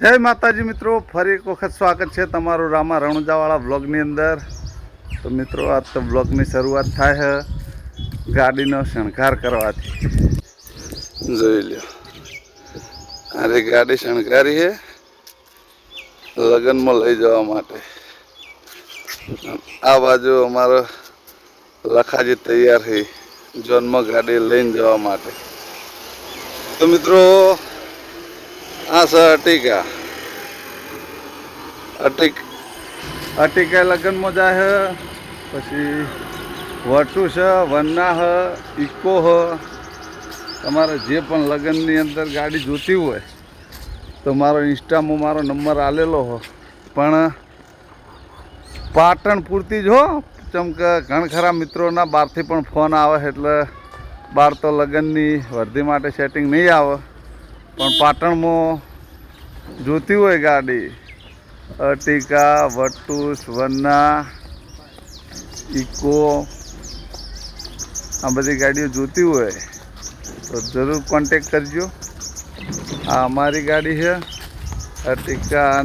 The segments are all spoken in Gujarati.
જય માતાજી મિત્રો, ફરી એક વખત સ્વાગત છે તમારું રામા રણુજાવાળા બ્લોગની અંદર. તો મિત્રો, આજ તો બ્લોગની શરૂઆત થાય છે ગાડીનો શણગાર કરવાથી. જોઈ લ્યો. અરે ગાડી શણગારી છે લગ્નમાં લઈ જવા માટે. આ બાજુ અમારો લખાજી તૈયાર થઈ જોનમાં ગાડી લઈને જવા માટે. તો મિત્રો આ સર, અટિકા. અટિક અટિકા લગ્નમાં જાય હ, પછી વર્ટુસ છે વન્ના હ, ઇકો હ. તમારે જે પણ લગ્નની અંદર ગાડી જોતી હોય, તો મારો ઇન્સ્ટામાં મારો નંબર આલેલો હો. પણ પાટણ પૂરતી જ હો. ચમ કે ઘણા ખરા મિત્રોના બહારથી પણ ફોન આવે એટલે બહાર તો લગ્નની વર્ધી માટે સેટિંગ નહીં આવે. પણ પાટણમાં જોતી હોય ગાડી. અર્ટિકા વટુસ વન્ના ઇકો. આ બધી ગાડીઓ જોતી હોય તો જરૂર કોન્ટેક કરજો. આ અમારી ગાડી છે. અર્ટિકા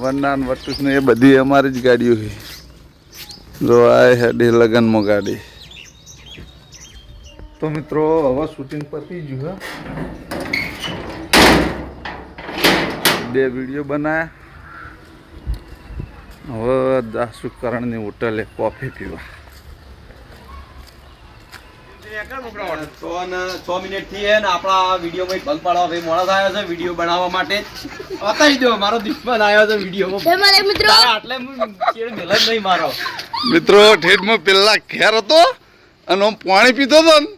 વન્ના ને વટુસ એ બધી અમારી જ ગાડીઓ છે. જો આ હેડી લગ્નમાં ગાડી. તો મિત્રો, હવે શૂટિંગ પતી ગયું હે બે વીડિયો બનાવ્યા હવે દાસુકરણની હોટલે કોફી પીવા. છ મિનિટથી હે આપણા વીડિયો માં ભંગ પાડવા ભાઈ મોડા આવ્યો છે વીડિયો બનાવવા માટે. બતાવી દો મારો દુશ્મન આવ્યો છે વીડિયો મિત્રો આટલે મેલ નહીં મારો. મિત્રો ઠેઠમાં પેલા ઘેર હતો. અને આમ પાણી પીતો હતો ને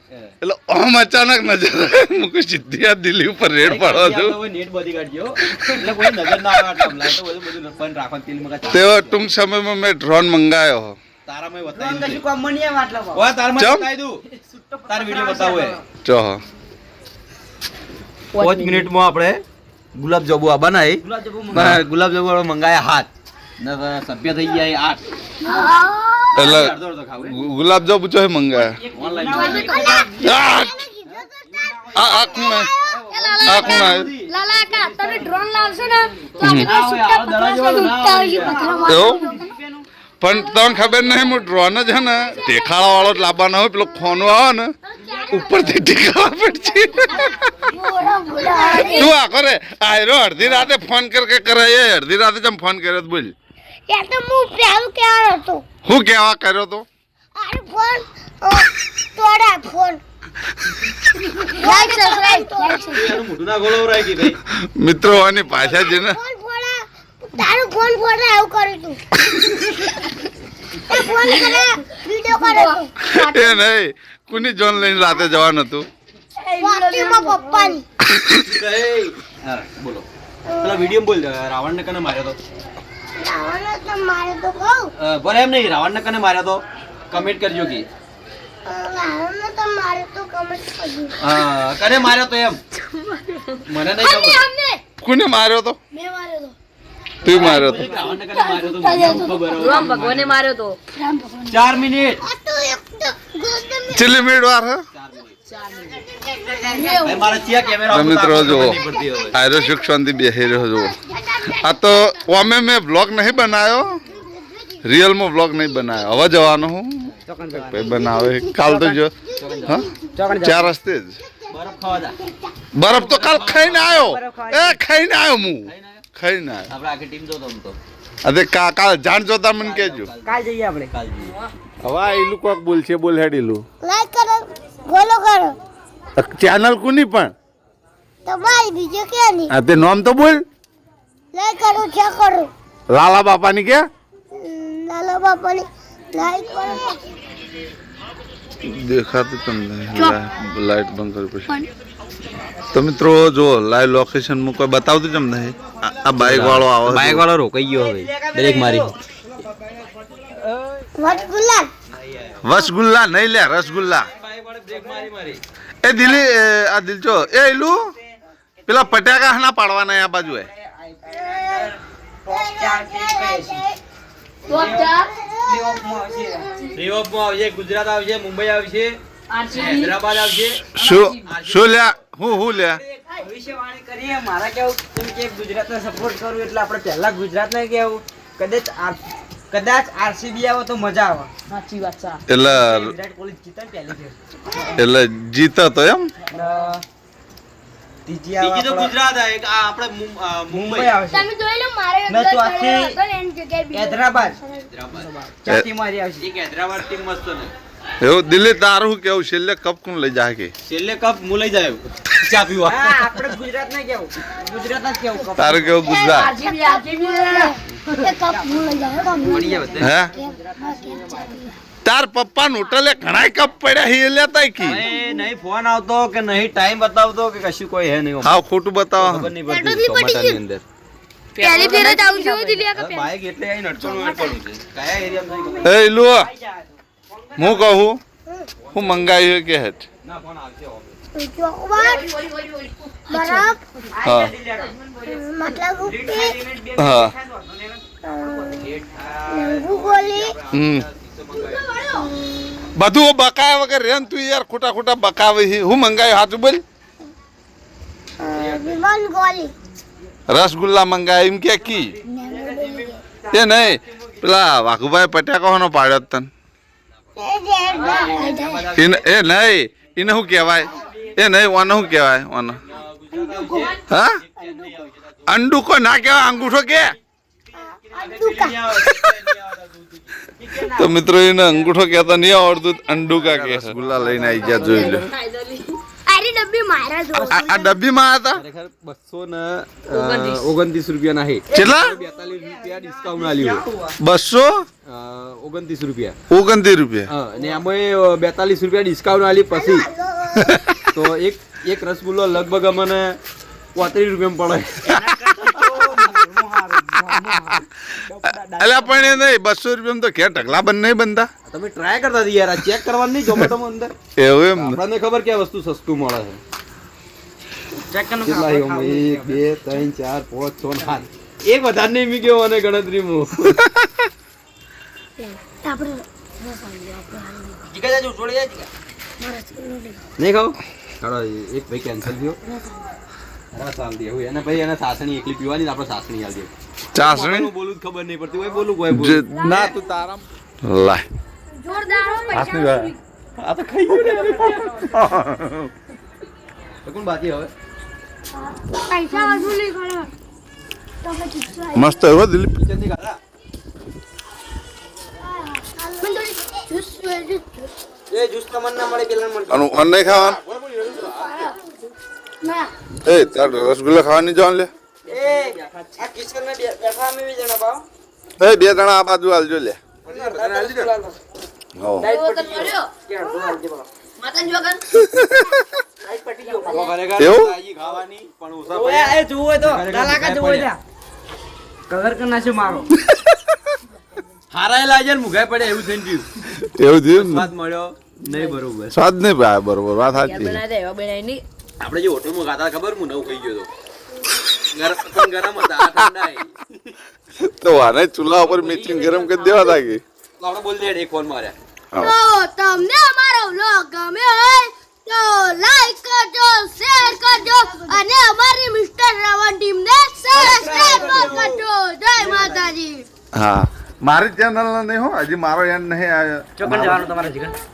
એટલે આમ અચાનક નજર આવી. મૂકું સીધી આ દિલ્હી ઉપર રેડ પાડો છું નેટ બધી કાઢજો એટલે કોઈ નજર ના આવે આટલા લાઈટ તો બધું બધું પણ રાખવાનું તેલ મગા તેવો ટૂંક સમયમાં મેં ડ્રોન મંગાવ્યો તારા માં બતાવી દઉં ઓય તારમાં ચમ? બતાવી દઉં. તાર વીડિયો બતાવો હે. ચો પાંચ મિનિટમાં આપણે ગુલાબ આ બનાવી. ગુલાબ જાંબુ આપણે મંગાયા હાથ. સભ્ય થઈ ગયા આઠ. એટલે ગુલાબજાંબુ અડધો ખાવું હે. ગુ- ગુલાબ જાંબુ ચો મંગાવ્યા ઓનલાઈન આ આ કોણ આ? લાલા કા તમે ડ્રોન લાવશો ને પણ તમને ખબર નહીં હું ડ્રોન જ હે ને ટેખાળા વાળો જ લાવવાનો હોય પેલો ખોનો આવે ને ઉપરથી ટેકાળા પડશે. તું આ કરે આયરો અડધી રાતે ફોન કર કે કરે એ અડધી રાતે તમે ફોન કર્યો તો બોલ. તો હું પ્યારું કેવાનો હતો. હું કેવા કર્યો તો? અરે ફોન તોડા ફોન. લાઈક સબસ્ક્રાઇબ એનું મોઢું ના ગોળવરાય કે ભાઈ. મિત્રો આની પાછા છે ને. ફોન ફોડા. તારું ફોન ફોડા એવું કર્યું તું ફોન કરે વિડિયો કર્યો એ નહીં કુની જોન લઈને રાતે જવાનું હતું? પપ્પાની. હા બોલો. પેલા વીડિયો બોલ રાવણ ને કને માર્યો તો? બોલે એમ નહીં રાવણ ને કને માર્યો તો? કમેન્ટ કરજો કે. લાવવાનો તો મારે તો કમેન્ટ કરજો. હા કને માર્યો તો એમ? મને નહીં ખબર. કોને માર્યો તો? મેં માર્યો તો. તું માર્યો ચાર મિનિટ. ચીલી વાર હે? મિત્રો જો. આયરો સુખ શાંતિ રહ્યો જો આ તો ઓમે મેં બ્લોગ નહીં બનાવ્યો રિયલમાં બ્લોગ નહીં બનાવ્યો હવે જવાનો હું. બનાવે? કાલ તો જો હા? ચાર રસ્તે જ. બરફ ખાવા જા બરફ તો કાલ ખાઈને આવ્યો. એ ખાઈને આવ્યો હું. ખાઈને આવ્યો. અરે કા કાલ જાણ જોતા મને કહેજો. કાલ જઈએ આપણે. કાલ જઈએ હવે આ ઈલું કોક બોલ છે બોલ હેડીલું લાઈક કરો ફોલો કરો. ચેનલ કુની પણ? તમારી બીજો ક્યાં આ તે નામ તો બોલ. લાઈક કરું છે કરું. લાલા બાપાની કે? લાલા બાપાની લાઈટ કરો દેખાતું તમને લાઈટ બંધ કરી પછી તો મિત્રો જો લાઈવ લોકેશન મુ કોઈ બતાવતું જમ નહીં આ- બાઈક વાળો આવો બાઈક વાળો રોકાઈ ગયો હવે. દરેક મારી વટગુલાલ રસગુલ્લા નહીં લે રસગુલ્લા. બાઈક વાળે બ્રેક મારી મારી એ દિલી આ દિલ જો. એ ઇલુ પેલા પટાકા ના પાડવાના આ બાજુ એ ટોપ ચાર આવશે ગુજરાત આવશે મુંબઈ આવશે હૈદરાબાદ આવશે. શું શું લ્યા? હું હું લ્યા? ભવિષ્યવાણી કરીએ મારા કેવું કેમ કે ગુજરાતને સપોર્ટ કરું એટલે આપણે પહેલા ગુજરાતને કેવું? કદાચ આર- કદાચ આરસીબી આવે તો મજા આવે. સાચી વાત છે એટલે જીતો તો એમ? આવે બીજી તો ગુજરાત આવે એક આ આપણે મુંબઈ આવે આવશે તમે જોઈ લો મારે મેં તો આખી બીજો. હૈદરાબાદ. હૈદરાબાદ. ચાટી મારી આવશે. એક હૈદરાબાદ ટીમ મસ્ત ને એવું દિલ્હી તારું શું કેવું? છેલ્લે કપ કોણ લઈ જાય કે? છેલ્લે કપ હું લઈ જાય. ચા પીવા. હા આપણે ગુજરાત ના કેવું? ગુજરાત ના કેવું કપ. તારું કેવું ગુજરાત? કપ હું. લઈ જાઉં, કપ હું લઈ જાય હે? તાર પપ્પા હોટલે ઘણાય કપ પડ્યા હી એ લેતા કી નહીં ફોન આવતો કે નહીં ટાઈમ બતાવતો કે કશું કોઈ હે નહીં હા ખોટું બતાવો ખબર નહીં પડતી ચોમાસાની અંદર. પહેલી ફેર જ આવું છું દિલિયા હવે બાઈક એટલે અહીં નડકોનું પડું છે. કયા એરિયામાં નહીં. એ લો હું કહું હું મંગાવ્યું કે હેઠ. ના ફોન આવશે મતલબ હા. હમ. બધું બકાયા વગર રેન તું યાર ખોટા ખોટા બકાવે છે. હું મંગાવ્યું સાચું બોલ. અ, વિમલ ગોલી રસગુલ્લા મંગાવ્યા એમ કે કી? લીંબુ ગોલી. એ નહીં પેલા વાઘુભાઈ પટ્યા કહો પાડ્યો તન. એ જે ડ- એને એ નહીં એને શું કહેવાય? એ નહીં ઓને શું કહેવાય ઓને? હા? અંડુ કો ના કહેવાય અંગૂઠો કે? અંડુકા. તો મિત્રો એને અંગૂઠો કહેતા નહીં આવડતું અંડુકા કે રસગુલ્લા લઈને આવી ગયા જોઈ લો ડબ્બી આ હતા બસો ને ઓગણત્રીસ. રૂપિયા ના કેટલા? બેતાલીસ રૂપિયા ડિસ્કાઉન્ટ આલ્યું બસો? ઓગણત્રીસ રૂપિયા. ઓગણત્રીસ રૂપિયા. અને આમાં બેતાલીસ રૂપિયા ડિસ્કાઉન્ટ આલી પછી. તો એક એક રસગુલ્લો લગભગ અમને પોત્રીસ રૂપિયામાં પડે. અલ્યા પણ એ નહીં બસો રૂપિયા તો ઘેર ઢગલા બંધ નહીં બનતા. તમે ટ્રાય કરતા હતી યાર ચેક કરવાનું નહીં ઝોમેટોમાં અંદર. એવું એમ. આપણને ખબર કે આ વસ્તુ સસ્તું મળે છે? ચેક. એક બે ત્રણ ચાર પાંચ છ સાત. એક વધારે નહીં મી. ગયો મને જા જીગા. નહીં ખાવ? એક ભાઈ કેન્સલ થયો. રસ આલ દે એવું એને ભાઈ એને સાસણી એકલી પીવાની આપણે સાસણી આલ દે. ચાસણી બોલું જ ખબર નહીં પડતી હોય બોલું કોઈ બોલું. ના તું તારા લાય. જોરદાર હાથની વાત. આ તો ખાઈ ગયું ને. કોણ બાકી હવે? પૈસા મસ્ત એવો દિલીપ. એ જ્યુસ તમને ના મળે પેલા મળે અને ખાવાનું? ના. એ તાર રસગુલ્લા ખાવાની જવાનું લે. એ બે- જણા આ બાજુ હાલજો લે. કલર કરી નાખ્યો મારો. હારાએ લાગ્યા ને મુગાય પડે એવું થઈ ગયું એવું થયું સ્વાદ મળ્યો નહીં બરોબર. સ્વાદ નહીં બરોબર વાત સાચી બનાવી દે એવા બનાવી નહીં. આપણે જે હોટલમાં ખાતા ખબર? હું નવ ખાઈ ગયો હતો ગરમ હતા ઠંડા તો આને ચૂલા ઉપર મેચિંગ ગરમ કરી દેવા તા તો આપણે બોલી દે એક ફોન માર્યા. તો તમને અમારો વ્લોગ ગમ્યો હોય તો લાઈક કરજો શેર કરજો અને અમારી મિસ્ટર રાવણ ટીમ ને સબસ્ક્રાઇબ કરજો. જય માતાજી. હા. મારી ચેનલ નહીં હો હજી મારો એન્ડ નહીં આવ્યો. ચોકન જવાનું તમારે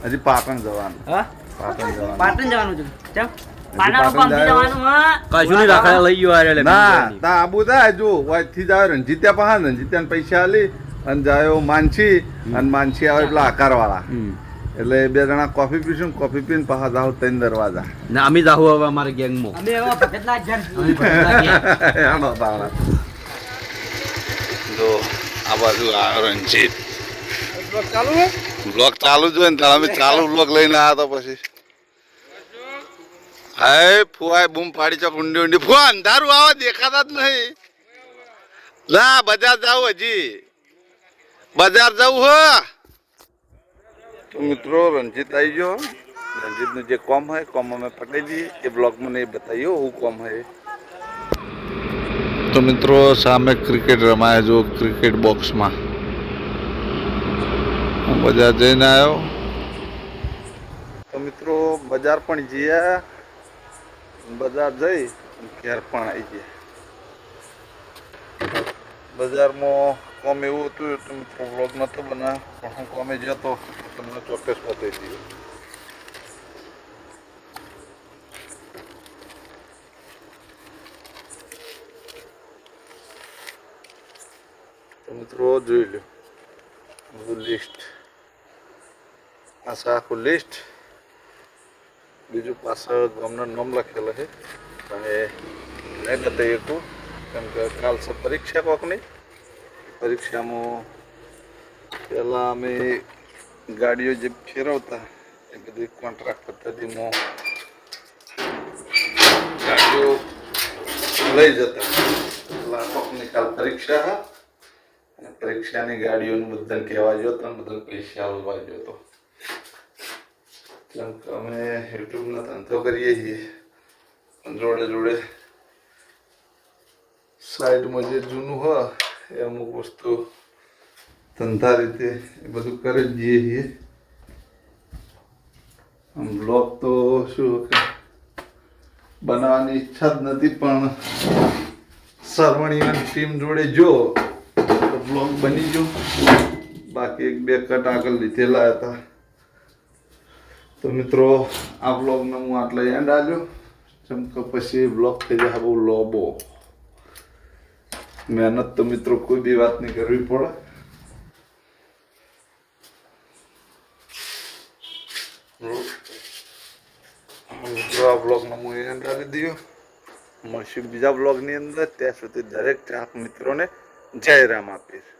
હજી પાટણ જવાનું. હા? પાટણ જવાનું. પાટણ જવાનું છે. પાટણ પાટણ જાય. જવાનું હા? કશું નહીં રાખા લઈ ગયો આરે ના તા આબુ થાય જો વાયથી જાય રંજીત્યા પહા રંજીત્યા પૈસા આલી અને જાયો માનસી. અને માનસી આવે પેલા આકાર વાળા એટલે બે જણા કોફી પીશું કોફી પીને પાછા જાવ ત્રણ દરવાજા. ને અમે જાહુ હવે અમારે ગેંગમાં. જ આ બાજુ આ રંજીત બ્લોક ચાલુ જ હોય ને અમે ચાલુ બ્લોક લઈને આવ્યા તો પછી. હાય ફુવાય બૂમ પાડી ચોક ઊંડી ઊંડી. ફુવા અંધારું આવે દેખાતા જ નહીં. ના બજાર જાવ હજી. બજાર જવું હો. તો મિત્રો રણજીત આવી ગયો. રંજીતનું જે કોમ હોય કોમ અમે પકડી દઈએ એ મને એ બતાયો હું કોમ હોય તો મિત્રો સામે ક્રિકેટ રમાય જો ક્રિકેટ બોક્સમાં. બજાર જઈને આવ્યો. તો મિત્રો બજાર પણ ગયા બજાર જઈ ઘેર પણ આવી ગયા. બજારમાં કોમ એવું હતું એટલે મિત્રો વ્લોગ નહોતો બનાવ્યો, પણ હું કોમે જતો, તમને ચોક્કસ બતાવી દઈએ તો મિત્રો જોઈ લો, બધું લિસ્ટ આ છે આખું લિસ્ટ બીજું પાછળ ગામના નામ લખેલું છે. અને નહીં બતાવી શકું કેમ કે કાલ છે પરીક્ષા કોકની પરીક્ષામાં પહેલાં અમે ગાડીઓ જે ફેરવતા, એ બધી કોન્ટ્રાક્ટ પદ્ધતિમાં ગાડીઓ લઈ જતા. પહેલાં કોકની કાલ પરીક્ષા હા. અને પરીક્ષાની ગાડીઓનું બધાને કહેવા જોતો અને બધા પૈસા આવવા જોતો અમે યુટ્યુબનો ધંધો કરીએ છીએ. જોડે જોડે સાઈડમાં જે જૂનું હોય, એ અમુક વસ્તુ ધંધા રીતે એ બધું કરી જ જઈએ છીએ. આમ બ્લોગ તો શું કે બનાવવાની ઈચ્છા જ નથી, પણ સરવણીની ટીમ જોડે જો, તો બ્લોગ બની ગયો બાકી એક બે કટ આગળ લીધેલા હતા. તો મિત્રો, આ બ્લોગનો હું આટલે એન્ડ આવ્યો જેમ કે પછી બ્લોગ થઈ જાય બહુ લોબો. મહેનત તો મિત્રો કોઈ બી વાત નહીં કરવી પડે. મિત્રો, આ બ્લોગનો હું એન્ડ આવી દઉં મળશું બીજા બ્લોગની અંદર. ત્યાં સુધી દરેક ચાહક મિત્રોને જય રામ આપીશ.